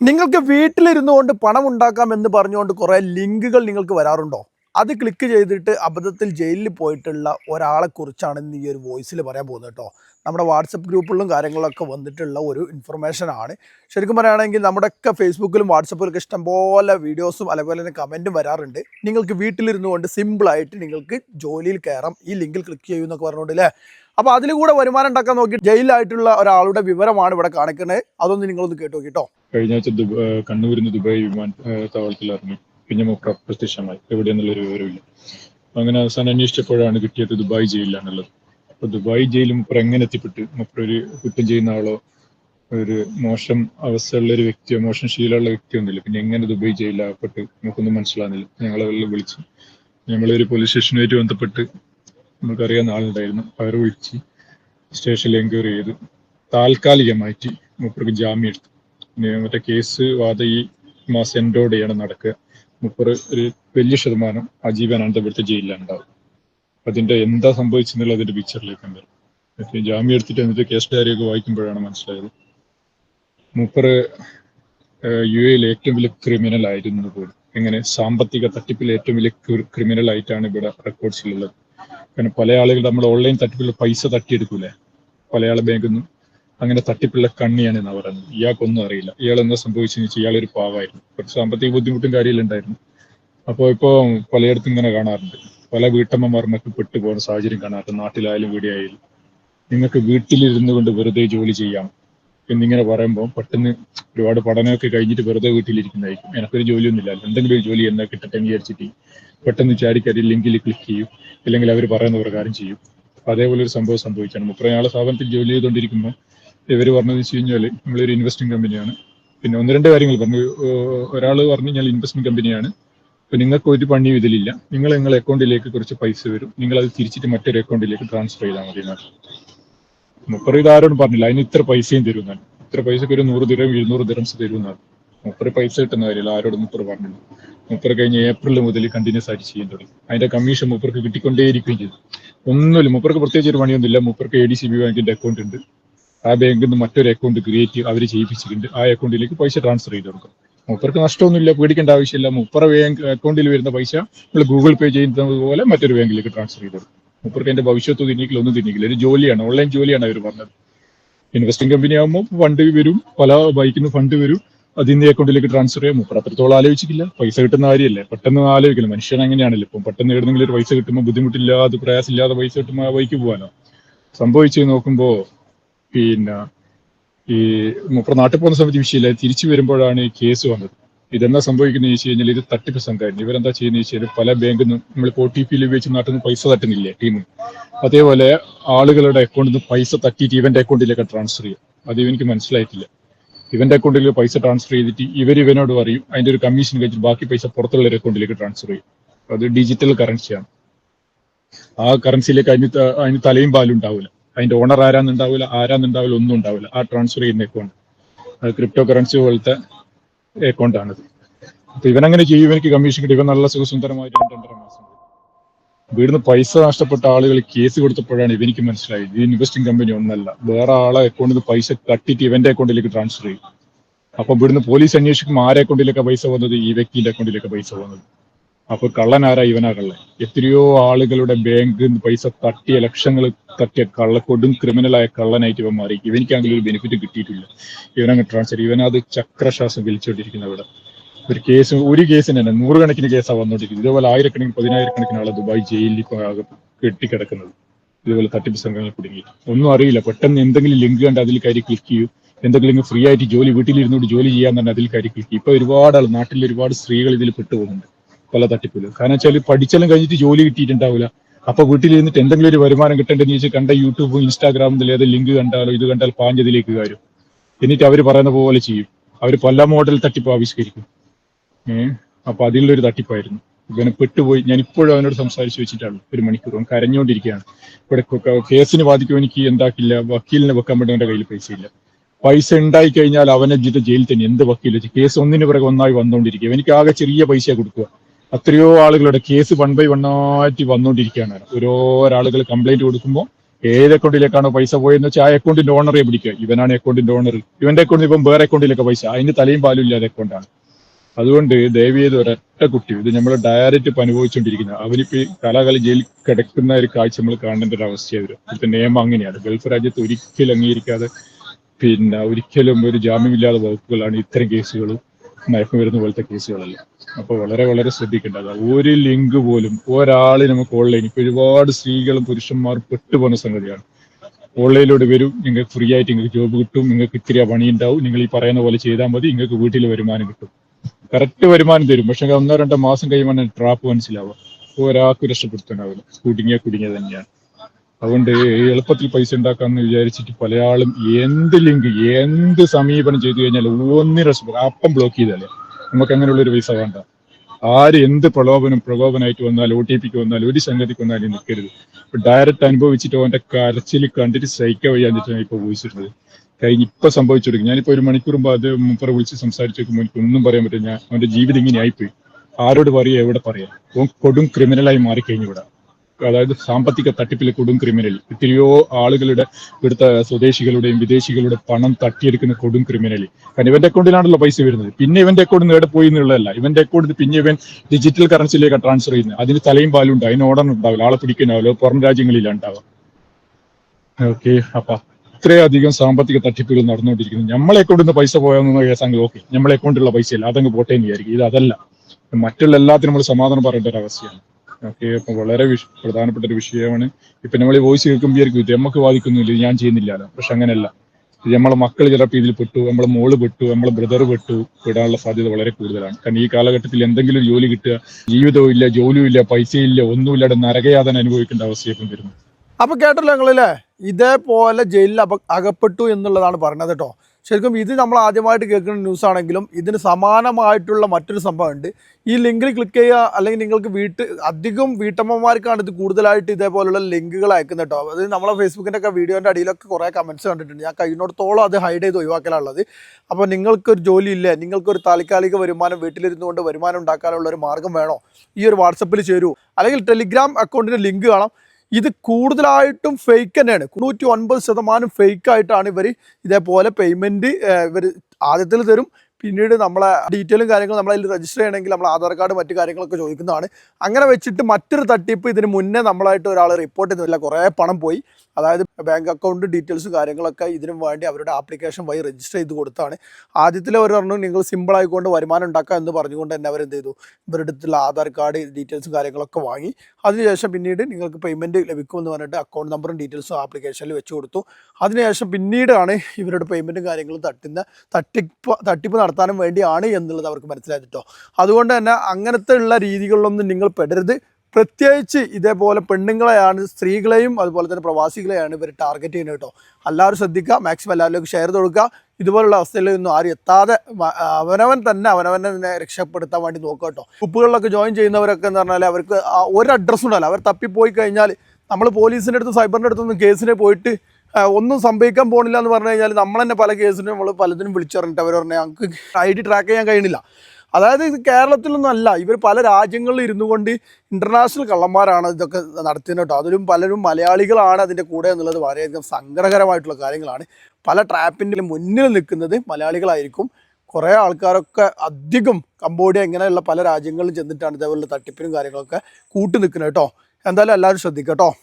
നിങ്ങൾക്ക് വീട്ടിലിരുന്നു കൊണ്ട് പണം ഉണ്ടാക്കാം എന്ന് പറഞ്ഞുകൊണ്ട് കുറേ ലിങ്കുകൾ നിങ്ങൾക്ക് വരാറുണ്ടോ? അത് ക്ലിക്ക് ചെയ്തിട്ട് അബദ്ധത്തിൽ ജയിലിൽ പോയിട്ടുള്ള ഒരാളെ കുറിച്ചാണ് ഈ ഒരു വോയിസിൽ പറയാൻ പോകുന്നത് കേട്ടോ നമ്മുടെ വാട്സപ്പ് ഗ്രൂപ്പുകളിലും കാര്യങ്ങളൊക്കെ വന്നിട്ടുള്ള ഒരു ഇൻഫർമേഷൻ ആണ്. ശരിക്കും പറയുകയാണെങ്കിൽ നമ്മുടെയൊക്കെ ഫേസ്ബുക്കിലും വാട്സപ്പിലൊക്കെ ഇഷ്ടംപോലെ വീഡിയോസും അതേപോലെ തന്നെ കമന്റും വരാറുണ്ട്. നിങ്ങൾക്ക് വീട്ടിലിരുന്നു കൊണ്ട് സിമ്പിളായിട്ട് നിങ്ങൾക്ക് ജോലിയിൽ കയറാം ഈ ലിങ്കിൽ ക്ലിക്ക് ചെയ്യൂ എന്നൊക്കെ പറഞ്ഞുകൊണ്ട് അല്ലേ അപ്പോൾ അതിൽ കൂടെ വരുമാനം ഉണ്ടാക്കാൻ നോക്കി ജയിലായിട്ടുള്ള ഒരാളുടെ വിവരമാണ് ഇവിടെ കാണിക്കുന്നത്. അതൊന്ന് നിങ്ങളൊന്ന് കേട്ടു കേട്ടോ കഴിഞ്ഞ ആഴ്ച കണ്ണൂരിൽ നിന്ന് ദുബായ് വിമാനത്താവളത്തിൽ ഇറങ്ങി പിന്നെ പ്രത്യക്ഷമായി അപ്രത്യക്ഷമായി. എവിടെയെന്നുള്ളൊരു വിവരമില്ല അങ്ങനെ അവസാനം അന്വേഷിച്ചപ്പോഴാണ് കിട്ടിയത് ദുബായ് ജയിലിലാണുള്ളത്. അപ്പൊ ദുബായ് ജയിലും എങ്ങനെ എത്തിപ്പെട്ട് മൂപ്പർ ഒരു കുറ്റം ചെയ്യുന്ന ആളോ ഒരു മോശം അവസ്ഥയുള്ള ഒരു വ്യക്തിയോ മോശം ശീലമുള്ള വ്യക്തിയോ ഒന്നുമില്ല. പിന്നെ എങ്ങനെ ദുബായ് ജയിലിലാകപ്പെട്ട് നമുക്കൊന്നും മനസ്സിലാകുന്നില്ല ഞങ്ങളെ വിളിച്ചു ഞങ്ങളൊരു പോലീസ് സ്റ്റേഷനുമായിട്ട് ബന്ധപ്പെട്ട് നമുക്കറിയാവുന്ന ആളുണ്ടായിരുന്നു. അവർ വിളിച്ച് സ്റ്റേഷനിൽ എൻക്വയറി ചെയ്തു താൽക്കാലികമായിട്ട് മൂപ്പർക്ക് ജാമ്യം എടുത്തു. മറ്റേ കേസ് വാദ ഈ മാസം എൻഡോടെയാണ് നടക്കുക. മുപ്പർ ഒരു വലിയ ശതമാനം ആജീവനാനന്തപുരത്തെ ജയിലിലാണ് ഉണ്ടാവും അതിന്റെ എന്താ സംഭവിച്ചെന്നുള്ള അതിന്റെ പിക്ചറിലേക്ക് എന്തായാലും. ജാമ്യം എടുത്തിട്ട് എന്നിട്ട് കേസ് ഡയറി ഒക്കെ വായിക്കുമ്പോഴാണ് മനസ്സിലായത്. മൂപ്പർ യു എയിൽ ഏറ്റവും വലിയ ക്രിമിനൽ ആയിരുന്നു പോലും. എങ്ങനെ? സാമ്പത്തിക തട്ടിപ്പിൽ ഏറ്റവും വലിയ ക്രിമിനൽ ആയിട്ടാണ് ഇവിടെ റെക്കോർഡ്സിലുള്ളത് കാരണം പല ആളുകൾ നമ്മൾ ഓൺലൈൻ തട്ടിപ്പിൽ പൈസ തട്ടിയെടുക്കൂലേ? പല ആളെ ബാങ്കിൽ നിന്നും അങ്ങനെ തട്ടിപ്പുള്ള കണ്ണിയാണ് എന്നാ പറയുന്നത്. ഇയാൾക്കൊന്നും അറിയില്ല. ഇയാൾ എന്താ സംഭവിച്ചെന്ന് വെച്ചാൽ ഇയാളൊരു പാവായിരുന്നു. കുറച്ച് സാമ്പത്തിക ബുദ്ധിമുട്ടും കാര്യമില്ലുണ്ടായിരുന്നു അപ്പോൾ ഇപ്പോൾ പലയിടത്തും ഇങ്ങനെ കാണാറുണ്ട്. പല വീട്ടമ്മമാർക്കൊക്കെ പെട്ടുപോകുന്ന സാഹചര്യം കാണാറുണ്ട്. നാട്ടിലായാലും വീടിയായാലും. നിങ്ങൾക്ക് വീട്ടിലിരുന്നു കൊണ്ട് വെറുതെ ജോലി ചെയ്യാം എന്നിങ്ങനെ പറയുമ്പോൾ പെട്ടെന്ന് ഒരുപാട് പഠനമൊക്കെ കഴിഞ്ഞിട്ട് വെറുതെ വീട്ടിലിരിക്കുന്നതായിരിക്കും. എനിക്കൊരു ജോലിയൊന്നുമില്ല. എന്തെങ്കിലും ഒരു ജോലി എന്നാ കിട്ടട്ടെ എന്ന് വിചാരിച്ചിട്ട് പെട്ടെന്ന് ചാടിക്കയറി ലിങ്കിൽ ക്ലിക്ക് ചെയ്യും. അല്ലെങ്കിൽ അവർ പറയുന്ന പ്രകാരം ചെയ്യും. അതേപോലെ ഒരു സംഭവം സംഭവിച്ചാണ് മുപ്പതിനാളെ സ്ഥാപനത്തിൽ ജോലി ചെയ്തുകൊണ്ടിരിക്കുമ്പോൾ ഇവർ പറഞ്ഞത് വെച്ച് കഴിഞ്ഞാൽ നമ്മളൊരു ഇൻവെസ്റ്റിംഗ് കമ്പനിയാണ് പിന്നെ ഒന്ന് രണ്ട് കാര്യങ്ങൾ പറഞ്ഞു. ഒരാൾ പറഞ്ഞു കഴിഞ്ഞാൽ ഇൻവെസ്റ്റ്മെന്റ് കമ്പനിയാണ് അപ്പൊ നിങ്ങൾക്ക് ഒരു പണിയും ഇതിലില്ല. നിങ്ങൾ നിങ്ങളുടെ അക്കൗണ്ടിലേക്ക് കുറച്ച് പൈസ വരും. നിങ്ങൾ അത് തിരിച്ചിട്ട് മറ്റൊരു അക്കൗണ്ടിലേക്ക് ട്രാൻസ്ഫർ ചെയ്താൽ മതി എന്നാണ്. മുപ്പത് ഇത് ആരോടും പറഞ്ഞില്ല. അതിന് ഇത്ര പൈസയും തരുമെന്നാണ് ഇത്ര പൈസക്ക് ഒരു നൂറ് ദിരം എഴുന്നൂറ് ദിറംസ് തരും മുപ്പർ പൈസ കിട്ടുന്ന കാര്യമില്ല ആരോട് മുപ്പർ പറഞ്ഞില്ല. മുപ്പർ കഴിഞ്ഞ ഏപ്രിൽ മുതൽ കണ്ടിന്യൂസ് ആയിട്ട് ചെയ്യാൻ തുടങ്ങി. അതിന്റെ കമ്മീഷൻ മുപ്പർക്ക് കിട്ടിക്കൊണ്ടേയിരിക്കുകയും ചെയ്തു. ഒന്നുമില്ല മുപ്പർക്ക് പ്രത്യേകിച്ച് ഒരു പണിയൊന്നുമില്ല. മുപ്പർക്ക് എ ഡി സി ബി ബാങ്കിന്റെ അക്കൗണ്ട് ഉണ്ട്. ആ ബാങ്കിൽ നിന്ന് മറ്റൊരു അക്കൗണ്ട് ക്രിയേറ്റ് അവർ ചെയ്യിപ്പിച്ചിട്ടുണ്ട്. ആ അക്കൗണ്ടിലേക്ക് പൈസ ട്രാൻസ്ഫർ ചെയ്ത് കൊടുക്കും. മൂപ്പർക്ക് നഷ്ടമൊന്നുമില്ല പേടിക്കേണ്ട ആവശ്യമില്ല. മൂപ്പറ ബാങ്ക് അക്കൗണ്ടിൽ വരുന്ന പൈസ നമ്മൾ ഗൂഗിൾ പേ ചെയ്യുന്നത് പോലെ മറ്റൊരു ബാങ്കിലേക്ക് ട്രാൻസ്ഫർ ചെയ്ത് കൊടുക്കും. മൂപ്പർക്ക് എന്റെ ഭവിഷ്യത്ത് തിന്നിക്കില്ല ഒന്നും തിന്നിക്കില്ല ഒരു ജോലിയാണ് ഓൺലൈൻ ജോലിയാണ് അവർ പറഞ്ഞത്. ഇൻവെസ്റ്റിംഗ് കമ്പനി ആകുമ്പോൾ ഫണ്ട് വരും പല ബൈക്കിന് ഫണ്ട് വരും. അതിന്റെ അക്കൗണ്ടിലേക്ക് ട്രാൻസ്ഫർ ചെയ്യാൻ മൂപ്പർ അത്രത്തോളം ആലോചിക്കില്ല പൈസ കിട്ടുന്ന കാര്യമല്ലേ? പെട്ടെന്ന് ആലോചിക്കില്ല മനുഷ്യൻ അങ്ങനെയാണല്ലോ ഇപ്പം പെട്ടെന്ന് എവിടെന്നെങ്കിലും ഒരു പൈസ കിട്ടുമ്പോൾ ബുദ്ധിമുട്ടില്ലാതെ പ്രയാസമില്ലാതെ പൈസ കിട്ടുമ്പോൾ ആ വഴിക്ക് പോകാനോ സംഭവിച്ചു നോക്കുമ്പോ പിന്നെ ഈ മൂപ്പർ നാട്ടിൽ പോകുന്ന സമയത്ത് വിഷയമില്ല. തിരിച്ചു വരുമ്പോഴാണ് ഈ കേസ് വന്നത്. ഇതെന്താ സംഭവിക്കുന്നത് ചോദിച്ചു കഴിഞ്ഞാൽ ഇത് തട്ടിപ്പ് സംഘമായിരുന്നു. ഇവരെന്താ ചെയ്യുന്നത് ചോദിച്ചാൽ പല ബാങ്കിൽ നിന്നും നമ്മൾ ഒ ടി പിയിൽ ഉപയോഗിച്ച് നാട്ടിൽ നിന്ന് പൈസ തട്ടുന്നില്ലേ ടീം അതേപോലെ ആളുകളുടെ അക്കൗണ്ടിൽ നിന്ന് പൈസ തട്ടിയിട്ട് ഇവന്റെ അക്കൗണ്ടിലേക്ക് ട്രാൻസ്ഫർ ചെയ്യും. അത് ഇവനിക്ക് മനസ്സിലായിട്ടില്ല. ഇവന്റെ അക്കൗണ്ടിൽ പൈസ ട്രാൻസ്ഫർ ചെയ്തിട്ട് ഇവർ ഇവനോട് പറയും അതിന്റെ ഒരു കമ്മീഷൻ കഴിച്ചിട്ട് ബാക്കി പൈസ പുറത്തുള്ള ഒരു അക്കൗണ്ടിലേക്ക് ട്രാൻസ്ഫർ ചെയ്യും. അത് ഡിജിറ്റൽ കറൻസിയാണ് ആ കറൻസിയിലേക്ക് അതിന് അതിന് തലയും പാലും ഉണ്ടാവില്ല. അതിന്റെ ഓണർ ആരാന്നുണ്ടാവില്ല ആരാന്നുണ്ടാവില്ല ഒന്നും ഉണ്ടാവില്ല. ആ ട്രാൻസ്ഫർ ചെയ്യുന്ന അക്കൗണ്ട് അത് ക്രിപ്റ്റോ കറൻസി പോലത്തെ അക്കൗണ്ട് ആണത്. അപ്പൊ ഇവനങ്ങനെ ചെയ്യും എനിക്ക് കമ്മീഷൻ കിട്ടി. ഇവൻ നല്ല സുഖസുന്ദരമായി രണ്ട് രണ്ടര മാസം വീടിന്ന് പൈസ നഷ്ടപ്പെട്ട ആളുകൾ കേസ് കൊടുത്തപ്പോഴാണ് ഇവനിക്ക് മനസ്സിലായത്. ഇത് ഇൻവെസ്റ്റിംഗ് കമ്പനി ഒന്നല്ല. വേറെ ആളെ അക്കൗണ്ടിൽ നിന്ന് പൈസ കട്ടിട്ട് ഇവന്റെ അക്കൗണ്ടിലേക്ക് ട്രാൻസ്ഫർ ചെയ്യും അപ്പൊ ഇവിടുന്ന് പോലീസ് അന്വേഷിക്കുമ്പോൾ ആരെ അക്കൗണ്ടിലേക്ക് പൈസ വന്നത് ഈ വ്യക്തിന്റെ അക്കൗണ്ടിലേക്ക് പൈസ വന്നത് അപ്പൊ കള്ളനാരാ ഇവനാ കള്ളൻ. എത്രയോ ആളുകളുടെ ബാങ്കിൽ നിന്ന് പൈസ തട്ടിയ ലക്ഷങ്ങൾ തട്ടിയ കള്ള കൊടും ക്രിമിനലായ കള്ളനായിട്ട് ഇവൻ മാറി. ഇവനിക്കാണെങ്കിൽ ഒരു ബെനിഫിറ്റ് കിട്ടിയിട്ടില്ല. ഇവനങ്ങ് ട്രാൻസ്ഫർ ഇവനത് ചക്രശ്വാസം വലിച്ചുകൊണ്ടിരിക്കുന്ന അവിടെ. ഒരു കേസ് ഒരു കേസിന് തന്നെ നൂറുകണക്കിന് കേസാണ് വന്നുകൊണ്ടിരിക്കുന്നത് ഇതേപോലെ ആയിരക്കണക്കിന് പതിനായിരക്കണക്കിന് ആളെ ദുബായ് ജയിലിൽ കെട്ടിക്കിടക്കുന്നത്. ഇതുപോലെ തട്ടിപ്പ് സംഘങ്ങൾ കുടുങ്ങി ഒന്നും അറിയില്ല. പെട്ടെന്ന് എന്തെങ്കിലും ലിങ്ക് കണ്ട് അതിൽ കയറി ക്ലിക്ക് ചെയ്യും. എന്തെങ്കിലും ഫ്രീ ആയിട്ട് ജോലി വീട്ടിലിരുന്നോട് ജോലി ചെയ്യാൻ തന്നെ അതിൽ കയറി ക്ലിക്ക് ചെയ്യും. ഇപ്പൊ ഒരുപാട് ആൾ നാട്ടിൽ ഒരുപാട് സ്ത്രീകൾ ഇതിൽ പെട്ടുപോകുന്നുണ്ട് പല തട്ടിപ്പിലും കാരണം വെച്ചാൽ പഠിച്ചാലും കഴിഞ്ഞിട്ട് ജോലി കിട്ടിയിട്ടുണ്ടാവില്ല. അപ്പൊ വീട്ടിലിരുന്നിട്ട് എന്തെങ്കിലും ഒരു വരുമാനം കിട്ടേണ്ടെന്ന് ചോദിച്ചാൽ കണ്ട യൂട്യൂബും ഇൻസ്റ്റാഗ്രാമിൽ ഏത് ലിങ്ക് കണ്ടാലോ ഇത് കണ്ടാൽ പാഞ്ഞതിലേക്ക് കയറും. എന്നിട്ട് അവർ പറയുന്ന പോലെ ചെയ്യും. അവർ പല മോഡൽ തട്ടിപ്പ് ആവിഷ്കരിക്കും. ഏഹ് അപ്പൊ അതിലൊരു തട്ടിപ്പായിരുന്നു. ഇവനെ പെട്ടുപോയി. ഞാൻ ഇപ്പോഴും അവനോട് സംസാരിച്ച് വെച്ചിട്ടാണ് ഒരു മണിക്കൂർ. അവൻ കരഞ്ഞുകൊണ്ടിരിക്കുകയാണ്. ഇവിടെ കേസിന് ബാധിക്കും എനിക്ക് എന്താക്കില്ല. വക്കീലിനെ വെക്കാൻ വേണ്ടി അവന്റെ കയ്യിൽ പൈസ ഇല്ല. പൈസ ഉണ്ടായി കഴിഞ്ഞാൽ അവനെ ജിത ജയിലിൽ തന്നെ എന്ത് വക്കീൽ വെച്ച് കേസ് ഒന്നിന് പിറകെ ഒന്നായി വന്നുകൊണ്ടിരിക്കുക. എനിക്ക് ആകെ ചെറിയ പൈസ കൊടുക്കുക. അത്രയോ ആളുകളുടെ കേസ് വൺ ബൈ ആയിട്ട് വന്നുകൊണ്ടിരിക്കുകയാണ്. ഓരോ ആളുകൾ കംപ്ലൈന്റ് കൊടുക്കുമ്പോൾ ഏത് അക്കൗണ്ടിലേക്കാണോ പൈസ പോയെന്ന് വെച്ചാൽ ആ അക്കൗണ്ടിന്റെ ഓണറെ പിടിക്കുക. ഇവനാണ് അക്കൗണ്ടിന്റെ ഓണർ ഇവന്റെ അക്കൗണ്ടിൽ ഇപ്പം വേറെ അക്കൗണ്ടിലൊക്കെ പൈസ. അതിന് തലയും പാലും ഇല്ലാതെ അക്കൗണ്ടാണ് അതുകൊണ്ട് ദയവ് ചെയ്ത് ഒരൊറ്റ കുട്ടി ഇത് നമ്മൾ ഡയറക്റ്റ് അനുഭവിച്ചുകൊണ്ടിരിക്കുന്നത് അവനിപ്പോ ഈ കാലാകാലം ജയിലിൽ കിടക്കുന്ന ഒരു കാഴ്ച നമ്മൾ കാണേണ്ട ഒരു അവസ്ഥയായി വരും നിയമം അങ്ങനെയാണ്. ഗൾഫ് രാജ്യത്ത് ഒരിക്കലും അംഗീകരിക്കാതെ പിന്നെ ഒരിക്കലും ഒരു ജാമ്യമില്ലാതെ വകുപ്പുകളാണ് ഇത്തരം കേസുകളും വരുന്ന പോലത്തെ കേസുകളെല്ലാം. അപ്പൊ വളരെ വളരെ ശ്രദ്ധിക്കേണ്ടത്. ഒരു ലിങ്ക് പോലും ഒരാളെ നമുക്ക് ഓൺലൈൻ ഇപ്പൊ ഒരുപാട് സ്ത്രീകളും പുരുഷന്മാരും പെട്ടുപോകുന്ന സംഗതിയാണ്. ഓൺലൈനിലൂടെ വരും നിങ്ങൾക്ക് ഫ്രീ ആയിട്ട് നിങ്ങൾക്ക് ജോബ് കിട്ടും നിങ്ങൾക്ക് ഇത്തിരി പണി ഉണ്ടാവും നിങ്ങൾ ഈ പറയുന്ന പോലെ ചെയ്താൽ മതി നിങ്ങൾക്ക് വീട്ടിൽ വരുമാനം കിട്ടും. കറക്റ്റ് വരുമാനം തരും. പക്ഷെ ഒന്നോ രണ്ടോ മാസം കഴിയുമ്പോൾ ട്രാപ്പ് മനസ്സിലാവുക ഒരാൾക്ക് രക്ഷപ്പെടുത്താനാവില്ല. കുടുങ്ങിയ കുടുങ്ങിയ തന്നെയാണ്. അതുകൊണ്ട് എളുപ്പത്തിൽ പൈസ ഉണ്ടാക്കാമെന്ന് വിചാരിച്ചിട്ട് പല ആളും എന്ത് ലിങ്ക് എന്ത് സമീപനം ചെയ്തു കഴിഞ്ഞാൽ ഒന്നിനും രക്ഷപ്പെടും. അപ്പം ബ്ലോക്ക് ചെയ്താലേ. നമുക്ക് അങ്ങനെയുള്ള ഒരു പൈസ വേണ്ട. ആര് എന്ത് പ്രലോഭനം പ്രകോപനമായിട്ട് വന്നാലും ഒ ടി പിക്ക് വന്നാലും ഒരു സംഗതിക്ക് വന്നാലും നിൽക്കരുത്. ഡയറക്റ്റ് അനുഭവിച്ചിട്ട് അവന്റെ കരച്ചിൽ കണ്ടിട്ട് സഹിക്കാൻ വയ്യാന്നിട്ടാണ് ഇപ്പൊ വോയിച്ചിട്ടുള്ളത് കഴിഞ്ഞ് ഇപ്പൊ സംഭവിച്ചു ഞാനിപ്പോ ഒരു മണിക്കൂർ അത് മുപ്പറ വിളിച്ച് സംസാരിച്ചേക്കുമ്പോൾ എനിക്ക് ഒന്നും പറയാൻ പറ്റില്ല. ഞാൻ അവന്റെ ജീവിതം ഇങ്ങനെ ആയിപ്പോയി. ആരോട് പറയാ എവിടെ പറയാ? അവൻ കൊടും ക്രിമിനലായി മാറിക്കഴിഞ്ഞു ഇവിടെ. അതായത് സാമ്പത്തിക തട്ടിപ്പിലെ കൊടും ക്രിമിനൽ. എത്രയോ ആളുകളുടെ ഇവിടുത്തെ സ്വദേശികളുടെയും വിദേശികളുടെ പണം തട്ടിയെടുക്കുന്ന കൊടും ക്രിമിനൽ. കാരണം ഇവന്റെ അക്കൗണ്ടിലാണല്ലോ പൈസ വരുന്നത്. പിന്നെ ഇവന്റെ അക്കൗണ്ട് നേടെ പോയി എന്നുള്ളതല്ല. ഇവന്റെ അക്കൗണ്ടിൽ പിന്നെ ഇവൻ ഡിജിറ്റൽ കറൻസിയിലേക്ക് ട്രാൻസ്ഫർ ചെയ്യുന്നത്. അതിന് തലയും പാലും ഉണ്ട്. അതിന് ഓർഡർ ഉണ്ടാവില്ല. ആളെ പിടിക്കുന്നാവില്ല പുറം രാജ്യങ്ങളിലാണ് ഉണ്ടാവുക. ഓക്കെ അപ്പൊ. ഇത്രയധികം സാമ്പത്തിക തട്ടിപ്പുകൾ നടന്നുകൊണ്ടിരിക്കുന്നു. നമ്മളെ അക്കൗണ്ടിൽ നിന്ന് പൈസ പോയെന്ന് കേസാങ്കിൽ ഓക്കെ നമ്മളെ അക്കൗണ്ടിലുള്ള പൈസയല്ല അതങ്ങ് പോട്ടെ എന്ന് വിചാരിക്കും. ഇത് അതല്ല. മറ്റുള്ള എല്ലാത്തിനും നമ്മൾ സമാധാനം പറയേണ്ട ഒരു അവസ്ഥയാണ്. ഓക്കെ അപ്പൊ വളരെ പ്രധാനപ്പെട്ട ഒരു വിഷയമാണ്. ഇപ്പൊ നമ്മൾ ഈ വോയിസ് കേൾക്കുമ്പോഴായിരിക്കും ഇത്. നമുക്ക് ബാധിക്കുന്നില്ല ഞാൻ ചെയ്യുന്നില്ലല്ലോ. പക്ഷെ അങ്ങനെയല്ല. നമ്മളെ മക്കൾ ചിലപ്പോൾ ഇതിൽ പെട്ടു നമ്മളെ മോൾ പെട്ടു നമ്മളെ ബ്രദർ പെട്ടു പെടാനുള്ള സാധ്യത വളരെ കൂടുതലാണ്. കാരണം ഈ കാലഘട്ടത്തിൽ എന്തെങ്കിലും ജോലി കിട്ടുക ജീവിതവും ഇല്ല ജോലിയും ഇല്ല പൈസയും ഇല്ല ഒന്നുമില്ലാതെ നരകയാതന അനുഭവിക്കേണ്ട അവസ്ഥയൊക്കെ വരുന്നു അപ്പൊ കേട്ടല്ലോ നിങ്ങളല്ലേ ഇതേപോലെ ജയിലിൽ അകപ്പെട്ടു എന്നുള്ളതാണ് പറഞ്ഞത് കേട്ടോ. ശരിക്കും ഇത് നമ്മൾ ആദ്യമായിട്ട് കേൾക്കുന്ന ന്യൂസ് ആണെങ്കിലും ഇതിന് സമാനമായിട്ടുള്ള മറ്റൊരു സംഭവമുണ്ട്. ഈ ലിങ്കിൽ ക്ലിക്ക് ചെയ്യുക അല്ലെങ്കിൽ നിങ്ങൾക്ക് വീട്ട് അധികം വീട്ടമ്മമാർക്കാണ് ഇത് കൂടുതലായിട്ട് ഇതേപോലുള്ള ലിങ്കുകൾ അയക്കുന്നത് കേട്ടോ. അത് നമ്മളെ ഫേസ്ബുക്കിന്റെ ഒക്കെ വീഡിയോന്റെ അടിയിലൊക്കെ കുറേ കമന്റ്സ് കണ്ടിട്ടുണ്ട്. ഞാൻ കഴിയുന്നിടത്തോളം അത് ഹൈഡ് ചെയ്ത് ഒഴിവാക്കലാണുള്ളത്. അപ്പോൾ നിങ്ങൾക്കൊരു ജോലി ഇല്ലേ? നിങ്ങൾക്കൊരു താൽക്കാലിക വരുമാനം വീട്ടിലിരുന്നു കൊണ്ട് വരുമാനം ഉണ്ടാക്കാനുള്ള ഒരു മാർഗം വേണോ? ഈ ഒരു വാട്സപ്പിൽ ചേരൂ. അല്ലെങ്കിൽ ടെലിഗ്രാം അക്കൗണ്ടിന്റെ ലിങ്ക് കാണാം. ഇത് കൂടുതലായിട്ടും ഫേക്ക് തന്നെയാണ്. തൊണ്ണൂറ്റി ഒൻപത് ശതമാനം ഫേക്ക് ആയിട്ടാണ് ഇവർ ഇതേപോലെ പേയ്മെന്റ് ഇവർ ആദ്യത്തിൽ തരും പിന്നീട് നമ്മളെ ഡീറ്റെയിലും കാര്യങ്ങളും നമ്മളതിൽ രജിസ്റ്റർ ചെയ്യണമെങ്കിൽ നമ്മൾ ആധാർ കാർഡ് മറ്റു കാര്യങ്ങളൊക്കെ ചോദിക്കുന്നതാണ്. അങ്ങനെ വെച്ചിട്ട് മറ്റൊരു തട്ടിപ്പ് ഇതിന് മുന്നേ നമ്മളായിട്ട് ഒരാൾ റിപ്പോർട്ട് ചെയ്തില്ല. കുറേ പണം പോയി. അതായത് ബാങ്ക് അക്കൗണ്ട് ഡീറ്റെയിൽസ് കാര്യങ്ങളൊക്കെ ഇതിനു വേണ്ടി അവരുടെ ആപ്ലിക്കേഷൻ വഴി രജിസ്റ്റർ ചെയ്ത് കൊടുത്താണ്. ആദ്യത്തിൽ അവർ പറഞ്ഞു നിങ്ങൾ സിമ്പിൾ ആയിക്കൊണ്ട് വരുമാനം ഉണ്ടാക്കുക എന്ന് പറഞ്ഞുകൊണ്ട് തന്നെ അവരെന്ത് ചെയ്തു? ഇവരുടെ അടുത്തുള്ള ആധാർ കാർഡ് ഡീറ്റെയിൽസും കാര്യങ്ങളൊക്കെ വാങ്ങി. അതിനുശേഷം പിന്നീട് നിങ്ങൾക്ക് പേയ്മെന്റ് ലഭിക്കുമെന്ന് പറഞ്ഞിട്ട് അക്കൗണ്ട് നമ്പറും ഡീറ്റെയിൽസും ആപ്ലിക്കേഷനിൽ വെച്ച് കൊടുത്തു. അതിനുശേഷം പിന്നീടാണ് ഇവരുടെ പേയ്മെന്റും കാര്യങ്ങളും തട്ടുന്ന തട്ടിപ്പ് തട്ടിപ്പ് നടത്താനും വേണ്ടിയാണ് എന്നുള്ളത് അവർക്ക് മനസ്സിലായി കേട്ടോ അതുകൊണ്ട് തന്നെ അങ്ങനത്തെ ഉള്ള രീതികളിലൊന്നും നിങ്ങൾ പെടരുത്. പ്രത്യേകിച്ച് ഇതേപോലെ പെണ്ണുങ്ങളെയാണ് സ്ത്രീകളെയും അതുപോലെ തന്നെ പ്രവാസികളെയാണ് ഇവർ ടാർഗറ്റ് ചെയ്യുന്നത് കേട്ടോ എല്ലാവരും ശ്രദ്ധിക്കുക മാക്സിമം എല്ലാവരിലേക്കും ഷെയർ കൊടുക്കുക. ഇതുപോലുള്ള അവസ്ഥയിലൊന്നും ആരും എത്താതെ അവനവൻ തന്നെ അവനവനെ തന്നെ രക്ഷപ്പെടുത്താൻ വേണ്ടി നോക്കുക കേട്ടോ ഗ്രൂപ്പുകളിലൊക്കെ ജോയിൻ ചെയ്യുന്നവരൊക്കെ എന്ന് പറഞ്ഞാൽ അവർക്ക് ഒരു അഡ്രസ്സും ഉണ്ടല്ലോ. അവർ തപ്പിപ്പോയി കഴിഞ്ഞാൽ നമ്മൾ പോലീസിന്റെ അടുത്ത് സൈബറിന്റെ അടുത്തൊന്നും കേസിനെ പോയിട്ട് ഒന്നും സംഭവിക്കാൻ പോണില്ല എന്ന് പറഞ്ഞു കഴിഞ്ഞാൽ നമ്മൾ തന്നെ പല കേസിനും നമ്മൾ പലതിനും വിളിച്ചു പറഞ്ഞിട്ട് അവർ പറഞ്ഞു ഞങ്ങൾക്ക് ഐ ഡി ട്രാക്ക് ചെയ്യാൻ കഴിയുന്നില്ല അതായത് ഇത് കേരളത്തിലൊന്നും അല്ല. ഇവർ പല രാജ്യങ്ങളിൽ ഇരുന്നു കൊണ്ട് ഇന്റർനാഷണൽ കള്ളന്മാരാണ് ഇതൊക്കെ നടത്തുന്നത് കേട്ടോ. അതിലും പലരും മലയാളികളാണ് അതിന്റെ കൂടെ എന്നുള്ളത് വളരെയധികം സങ്കടകരമായിട്ടുള്ള കാര്യങ്ങളാണ്. പല ട്രാപ്പിന്റെ മുന്നിൽ നിൽക്കുന്നത് മലയാളികളായിരിക്കും. കുറേ ആൾക്കാരൊക്കെ അധികം കംബോഡിയ ഇങ്ങനെയുള്ള പല രാജ്യങ്ങളിൽ ചെന്നിട്ടാണ് ഇതേപോലുള്ള തട്ടിപ്പിനും കാര്യങ്ങളൊക്കെ കൂട്ടു നിൽക്കുന്നത് കേട്ടോ. എന്തായാലും എല്ലാവരും ശ്രദ്ധിക്കട്ടോ കേട്ടോ.